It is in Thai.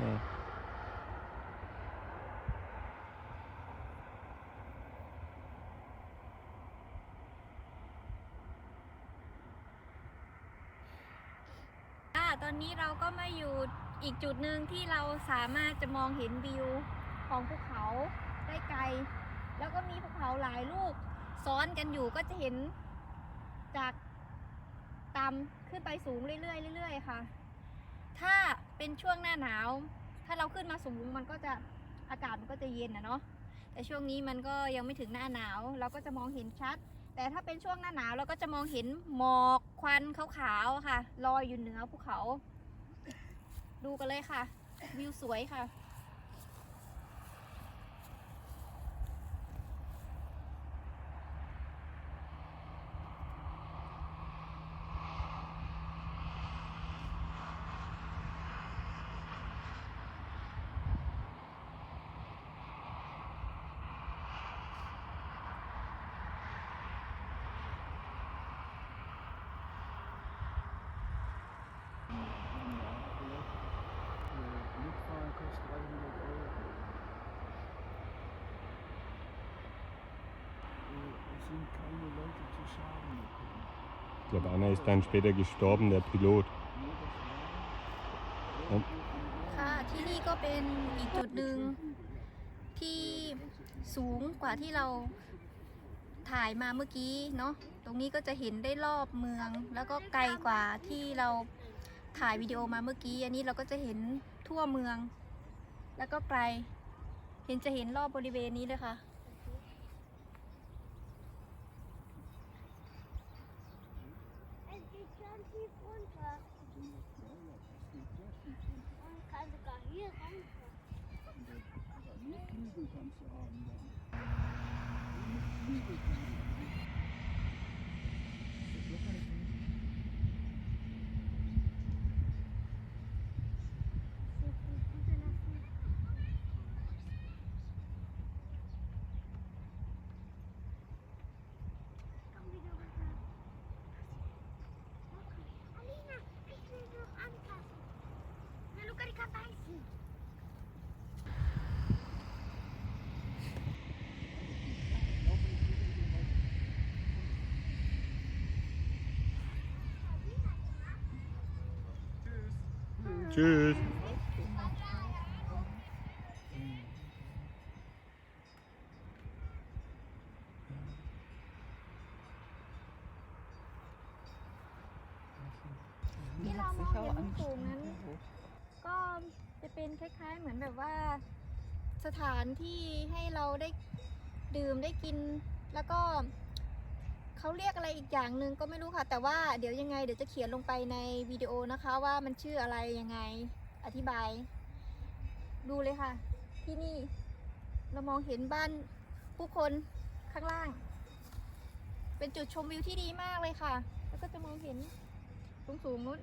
อ่าอ่าตอนนี้เราก็มาอยู่อีกจุดหนึ่งที่เราสามารถจะมองเห็นวิวของภูเขาได้ไกล แล้วก็มีภูเขาหลายลูกซ้อนกันอยู่ก็จะเห็นจากต่ำขึ้นไปสูงเรื่อยๆเรื่อยๆค่ะ ถ้า เป็นช่วงหน้าหนาว ถ้าเราขึ้นมาสูงมันก็จะอากาศมันก็จะเย็นนะเนาะแต่ช่วงนี้มันก็ยังไม่ถึงหน้าหนาว เราก็จะมองเห็นชัด แต่ถ้าเป็นช่วงหน้าหนาวเราก็จะมองเห็นหมอกควันขาวๆค่ะลอยอยู่เหนือภูเขา ดูกันเลยค่ะ วิวสวยค่ะ Ich glaube, einer ist dann später gestorben, der Pilot. ค่ะ ที่นี่ก็เป็นอีกจุดหนึ่งที่สูงกว่าที่เราถ่ายมาเมื่อกี้เนาะ ตรงนี้ก็จะเห็นได้รอบเมือง แล้วก็ไกลกว่าที่เราถ่ายวิดีโอมาเมื่อกี้ อันนี้เราก็จะเห็นทั่วเมือง แล้วก็ไกล เห็นจะเห็นรอบบริเวณนี้เลยค่ะ ganz tief runter. Und kann sogar hier runter. Tschüss. ที่เรามองเห็นมุมสูงนั้น ก็จะเป็นคล้ายๆ เหมือนแบบว่า สถานที่ให้เราได้ดื่มได้กิน แล้วก็ เขาเรียกอะไรอีกอย่างหนึ่งก็ไม่รู้ค่ะ แต่ว่าเดี๋ยวยังไงเดี๋ยวจะเขียนลงไปในวิดีโอนะคะว่ามันชื่ออะไรยังไงอธิบาย ดูเลยค่ะ ที่นี่ เรามองเห็นบ้านผู้คนข้างล่าง เป็นจุดชมวิวที่ดีมากเลยค่ะ แล้วก็จะมองเห็นสูงๆนู้น